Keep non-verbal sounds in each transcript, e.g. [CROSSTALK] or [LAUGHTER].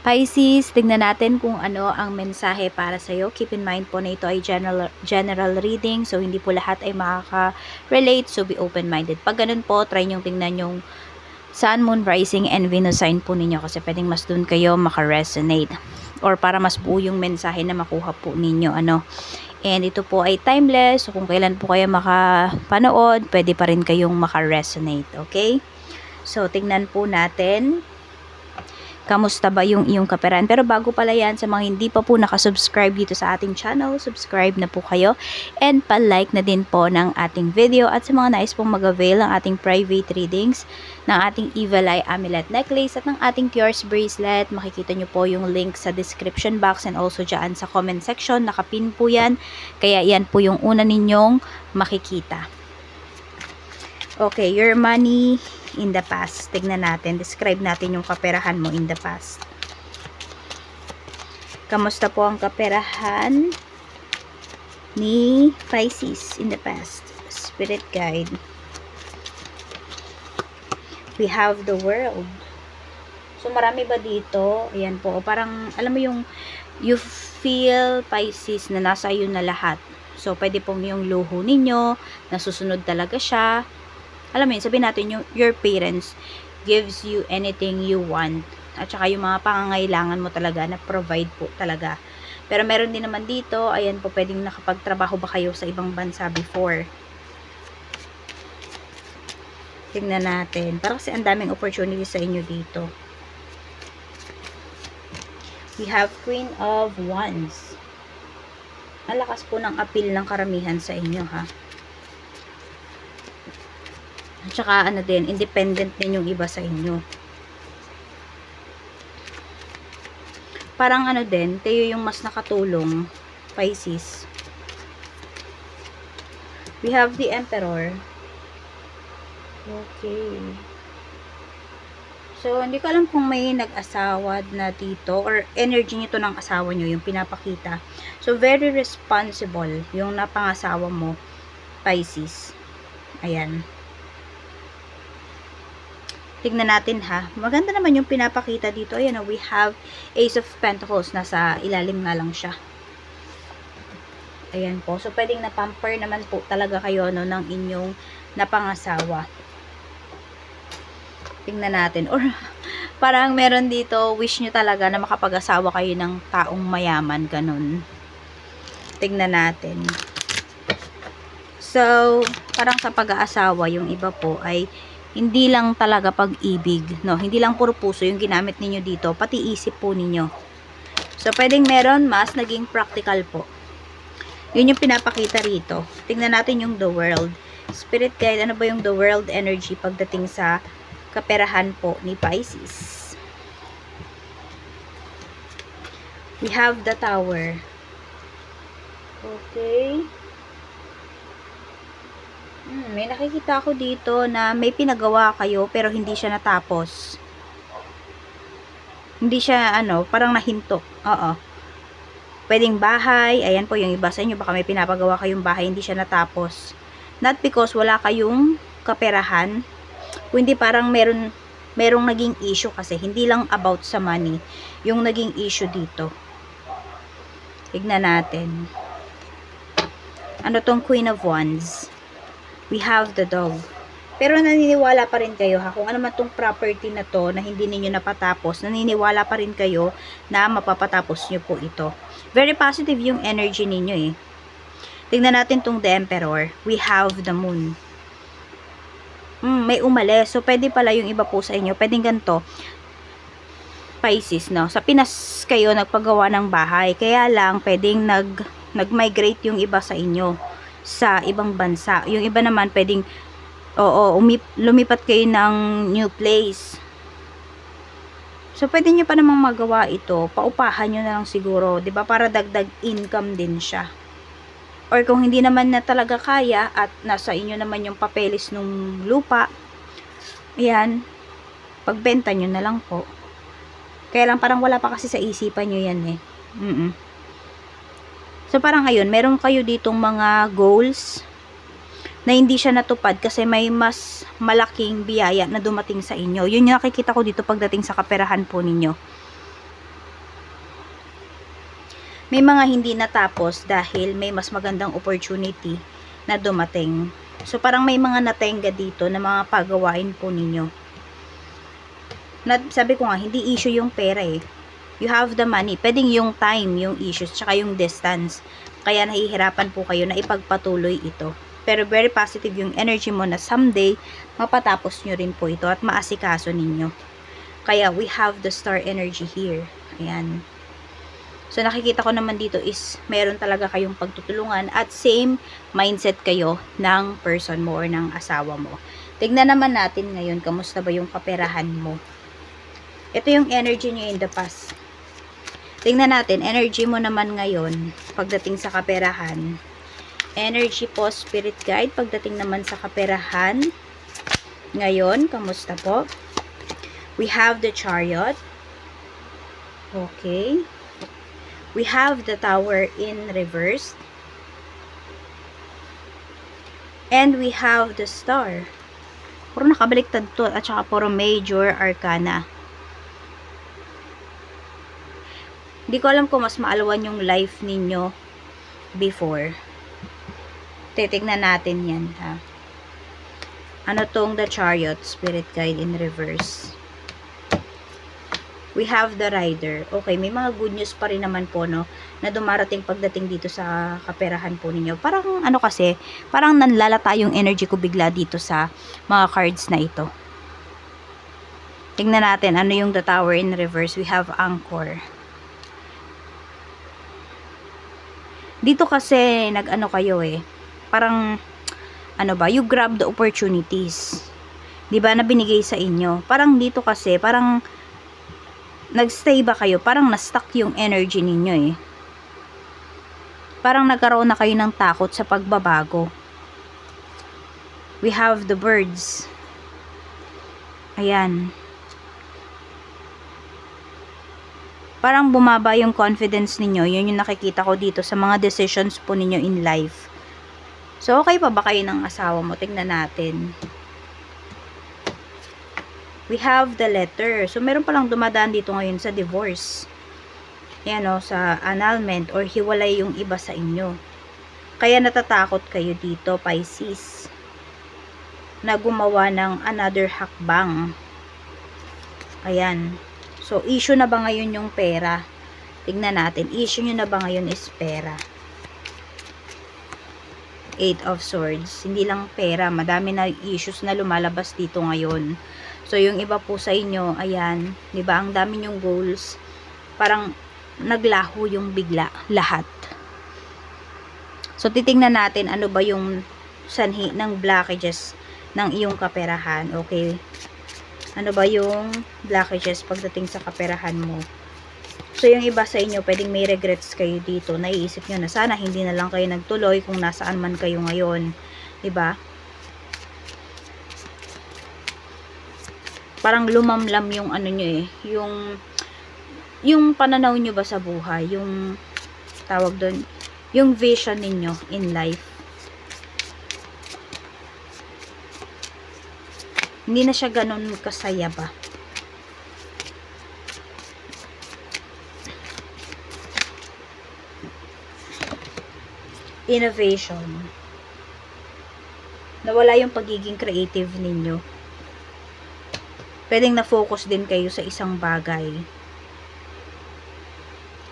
Pisces, tignan natin kung ano ang mensahe para sa iyo. Keep in mind po na ito ay general, general reading. So, hindi po lahat ay makaka-relate. So, be open-minded. Pag ganun po, try nyo tingnan yung Sun, Moon, Rising, and Venus sign po ninyo. Kasi pwedeng mas dun kayo makaresonate. Or para mas buo yung mensahe na makuha po ninyo. Ano. And ito po ay timeless. So, kung kailan po kayo makapanood, pwede pa rin kayong makaresonate. Okay? So, tingnan po natin kamusta ba yung iyong kaperan. Pero bago pala yan, sa mga hindi pa po nakasubscribe dito sa ating channel, subscribe na po kayo. And pa-like na din po ng ating video. At sa mga nais pong mag-avail ng ating private readings, ng ating Evil Eye Amulet Necklace at ng ating Cures Bracelet, makikita nyo po yung link sa description box and also dyan sa comment section. Nakapin po yan. Kaya yan po yung una ninyong makikita. Okay, your money in the past. Tignan natin. Describe natin yung kaperahan mo in the past. Kamusta po ang kaperahan ni Pisces in the past? Spirit guide. We have the world. So, marami ba dito? Ayan po. Parang, alam mo yung, you feel Pisces na nasa iyo na lahat. So, pwede pong yung luho ninyo, nasusunod talaga siya, alam mo yun, sabihin natin yung your parents gives you anything you want at saka yung mga pangangailangan mo talaga na provide po talaga. Pero meron din naman dito, ayan po, pwedeng nakapagtrabaho ba kayo sa ibang bansa before. Tingnan natin. Para kasi ang daming opportunity sa inyo dito. We have Queen of Wands. Ang lakas po ng appeal ng karamihan sa inyo, ha? At saka ano din, independent din yung iba sa inyo. Parang ano din, kayo yung mas nakatulong, Pisces. We have the Emperor. Okay. So, hindi ko alam kung may nag-asawa na dito or energy nito ng asawa nyo, yung pinapakita. So, very responsible yung napangasawa mo, Pisces. Ayan. Tignan natin ha. Maganda naman yung pinapakita dito. Ayan we have Ace of Pentacles. Nasa ilalim nga lang siya. Ayan po. So, pwedeng napamper naman po talaga kayo no, ng inyong napangasawa. Tingnan natin. Or, [LAUGHS] parang meron dito, wish nyo talaga na makapag-asawa kayo ng taong mayaman. Ganun. Tingnan natin. So, parang sa pag-aasawa, yung iba po ay hindi lang talaga pag-ibig, no? Hindi lang puro puso yung ginamit ninyo dito, pati isip po ninyo. So, pwedeng meron, mas naging practical po. Yun yung pinapakita rito. Tingnan natin yung the world. Spirit guide, ano ba yung the world energy pagdating sa kaperahan po ni Pisces? We have the tower. Okay. Hmm, may nakikita ako dito na may pinagawa kayo pero hindi siya natapos. Hindi siya ano, parang nahinto. Oo. Pwedeng bahay, ayan po yung iba sa inyo, baka may pinapagawa kayong bahay, hindi siya natapos. Not because wala kayong kaperahan, kundi parang meron merong naging issue kasi hindi lang about sa money yung naging issue dito. Tignan natin. Ano tong Queen of Wands? We have the dog. Pero naniniwala pa rin kayo ha, kung ano man tong property na to na hindi ninyo napatapos, naniniwala pa rin kayo na mapapatapos nyo po ito. Very positive yung energy ninyo eh. Tingnan natin tong The Emperor. We have the Moon. Mm, may umalis. So, pwede pala yung iba po sa inyo. Pwedeng ganito. Pisces, no? Sa Pinas kayo nagpagawa ng bahay. Kaya lang, pwedeng nag, nag-migrate yung iba sa inyo sa ibang bansa. Yung iba naman pwedeng oo, umip, lumipat kayo ng new place. So, pwede nyo pa namang magawa ito. Paupahan nyo na lang siguro. 'di ba Para dagdag income din siya. Or kung hindi naman na talaga kaya at nasa inyo naman yung papeles ng lupa, ayan, pagbenta nyo na lang po. Kaya lang parang wala pa kasi sa isipan nyo yan eh. Mm, -mm. So parang ngayon, meron kayo ditong mga goals na hindi siya natupad kasi may mas malaking biyaya na dumating sa inyo. Yun yung nakikita ko dito pagdating sa kaperahan po ninyo. may mga hindi natapos dahil may mas magandang opportunity na dumating. So, parang may mga natenga dito na mga pagawain po ninyo. Na, sabi ko nga, hindi issue yung pera eh. You have the money. Pwedeng yung time, yung issues, tsaka yung distance. Kaya nahihirapan po kayo na ipagpatuloy ito. Pero very positive yung energy mo na someday, mapatapos nyo rin po ito at maasikaso ninyo. Kaya we have the star energy here. Ayan. So nakikita ko naman dito is meron talaga kayong pagtutulungan at same mindset kayo ng person mo or ng asawa mo. Tignan naman natin ngayon kamusta ba yung kaperahan mo. Ito yung energy niyo in the past. Tingnan natin, energy mo naman ngayon pagdating sa kaperahan. Energy po, spirit guide, pagdating naman sa kaperahan. Ngayon, kamusta po? We have the chariot. Okay. We have the tower in reverse. And we have the star. Puro nakabaliktad to at saka puro major arcana. Hindi ko alam kung mas maalawan yung life ninyo before. Titignan natin yan ha. Ano tong the chariot, spirit guide in reverse. We have the rider. Okay, may mga good news pa rin naman po, no, na dumarating pagdating dito sa kaperahan po ninyo. Parang, ano kasi, parang nanlalata yung energy ko bigla dito sa mga cards na ito. Tingnan natin, ano yung the tower in reverse. We have anchor. Dito kasi, nag-ano kayo eh, parang, ano ba, you grab the opportunities. 'Di ba na binigay sa inyo. Parang dito kasi, parang, nagstay ba kayo? Parang na-stuck yung energy ninyo eh. Parang nagkaroon na kayo ng takot sa pagbabago. We have the birds. Ayan. Parang bumaba yung confidence ninyo. Yun yung nakikita ko dito sa mga decisions po ninyo in life. So, okay pa ba kayo ng asawa mo? Tingnan natin we have the letter. So, meron palang dumadaan dito ngayon sa divorce. Yan o, sa annulment or hiwalay yung iba sa inyo. Kaya natatakot kayo dito, Pisces, na gumawa ng another hakbang. Ayan. So, issue na ba ngayon yung pera? Tignan natin. Issue nyo na ba ngayon is pera? Eight of Swords. Hindi lang pera. Madami na issues na lumalabas dito ngayon. So, yung iba po sa inyo, ayan, di ba ang dami yung goals, parang naglaho yung bigla, lahat. So, titingnan natin ano ba yung sanhi ng blockages ng iyong kaperahan. Okay. Ano ba yung blockages pagdating sa kaperahan mo? So, yung iba sa inyo, pwedeng may regrets kayo dito. Naiisip nyo na sana hindi na lang kayo nagtuloy kung nasaan man kayo ngayon. ba? parang lumamlam yung ano nyo eh, yung yung pananaw nyo ba sa buhay, yung tawag doon, yung vision ninyo in life. Hindi na siya ganun kasaya ba? Innovation. Nawala yung pagiging creative ninyo pwedeng na-focus din kayo sa isang bagay.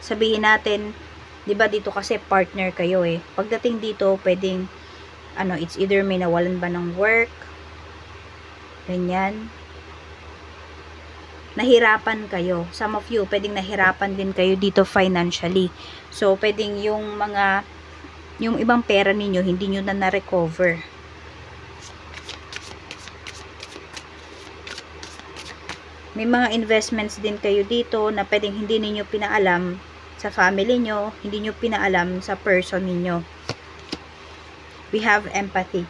Sabihin natin, 'di ba dito kasi partner kayo eh. Pagdating dito, pwedeng ano, it's either may nawalan ba ng work, ganyan. Nahirapan kayo. Some of you, pwedeng nahirapan din kayo dito financially. So, pwedeng yung mga, yung ibang pera ninyo, hindi nyo na na-recover may mga investments din kayo dito na pwedeng hindi ninyo pinaalam sa family nyo, hindi nyo pinaalam sa person ninyo. We have empathy.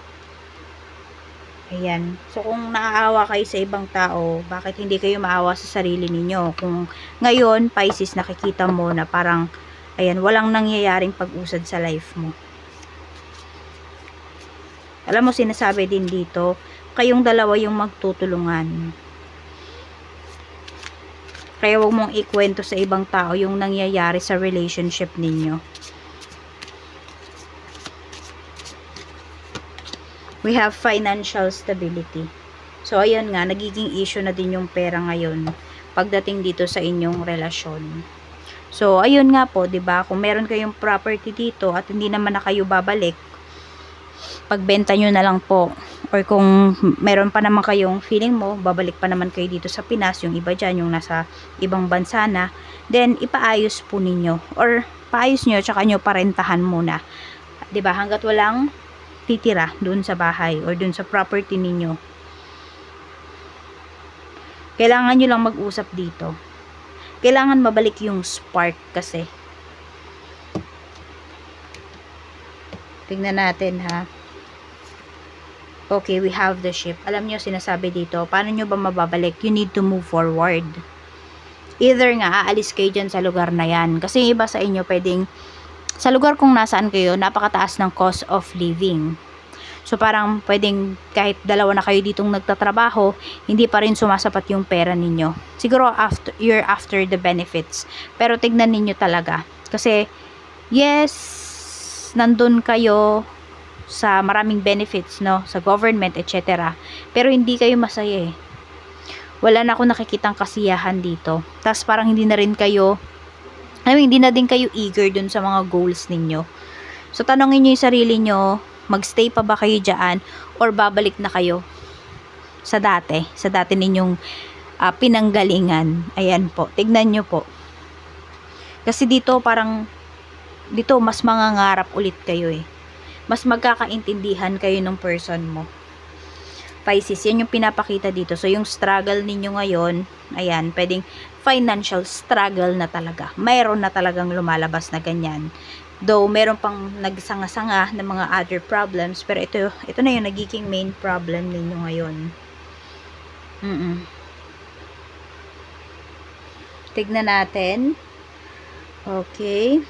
Ayan. So, kung naaawa kayo sa ibang tao, bakit hindi kayo maawa sa sarili ninyo? Kung ngayon, Pisces, nakikita mo na parang, ayan, walang nangyayaring pag-usad sa life mo. Alam mo, sinasabi din dito, kayong dalawa yung magtutulungan Kaya huwag mong ikwento sa ibang tao yung nangyayari sa relationship ninyo. We have financial stability. So, ayun nga, nagiging issue na din yung pera ngayon pagdating dito sa inyong relasyon. So, ayun nga po, 'di ba? Kung meron kayong property dito at hindi naman na kayo babalik, pagbenta nyo na lang po. Or kung meron pa naman kayong feeling mo, babalik pa naman kayo dito sa Pinas, yung iba dyan, yung nasa ibang bansa na, then ipaayos po ninyo. Or paayos nyo, tsaka nyo parentahan muna. ba Hanggat walang titira dun sa bahay or dun sa property ninyo. Kailangan nyo lang mag-usap dito kailangan mabalik yung spark kasi. Tingnan natin ha. Okay, we have the ship. Alam nyo, sinasabi dito, paano nyo ba mababalik? You need to move forward. Either nga, aalis kayo dyan sa lugar na yan. Kasi iba sa inyo, pwedeng, sa lugar kung nasaan kayo, napakataas ng cost of living. So parang pwedeng kahit dalawa na kayo ditong nagtatrabaho, hindi pa rin sumasapat yung pera ninyo. Siguro after you're after the benefits. Pero tignan ninyo talaga kasi yes, nandun kayo sa maraming benefits, no, sa government, etc. Pero hindi kayo masaya eh. Wala na ako nakikitang kasiyahan dito. Tapos parang hindi na rin kayo I mean, hindi na din kayo eager dun sa mga goals ninyo. So, tanongin nyo yung sarili nyo, magstay pa ba kayo dyan or babalik na kayo sa dati, sa dati ninyong uh, pinanggalingan. Ayan po, tignan nyo po. Kasi dito parang, dito mas mangangarap ulit kayo eh. Mas magkakaintindihan kayo ng person mo. Pisces, yan yung pinapakita dito. So, yung struggle ninyo ngayon, ayan, pwedeng financial struggle na talaga. Mayroon na talagang lumalabas na ganyan. Though, meron pang nagsanga-sanga ng mga other problems, pero ito, ito na yung nagiging main problem ninyo ngayon. Mm, -mm. Tignan natin. Okay.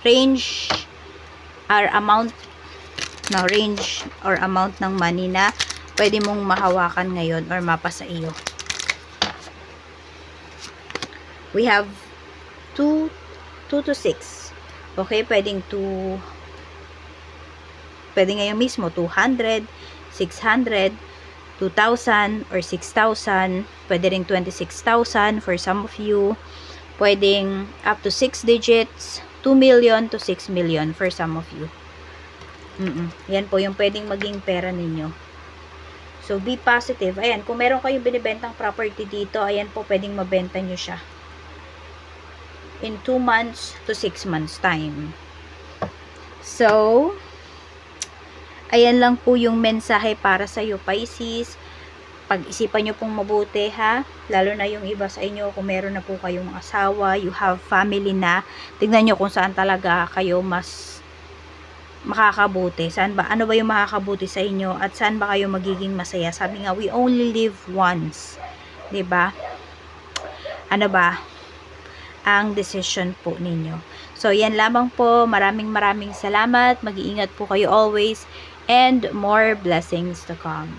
Range or amount no, range or amount ng money na pwede mong mahawakan ngayon or mapa sa iyo. We have 2 2 to 6 Okay, pwedeng 2 pwede ngayon mismo 200, 600, 2,000 or 6,000. Pwede ring 26,000 for some of you. Pwedeng up to 6 digits, 2 million to 6 million for some of you. Mm -mm. Yan po yung pwedeng maging pera ninyo. So, be positive. Ayan, kung meron kayong binibentang property dito, ayan po, pwedeng mabenta nyo siya in 2 months to 6 months time. So, ayan lang po yung mensahe para sa iyo Pisces. Pag-isipan nyo pong mabuti ha, lalo na yung iba sa inyo kung meron na po kayong asawa, you have family na, tignan nyo kung saan talaga kayo mas makakabuti. Saan ba, ano ba yung makakabuti sa inyo at saan ba kayo magiging masaya? Sabi nga, we only live once. ba? Ano ba? Ang decision po ninyo. So, yan lamang po. Maraming maraming salamat. Mag-iingat po kayo always and more blessings to come.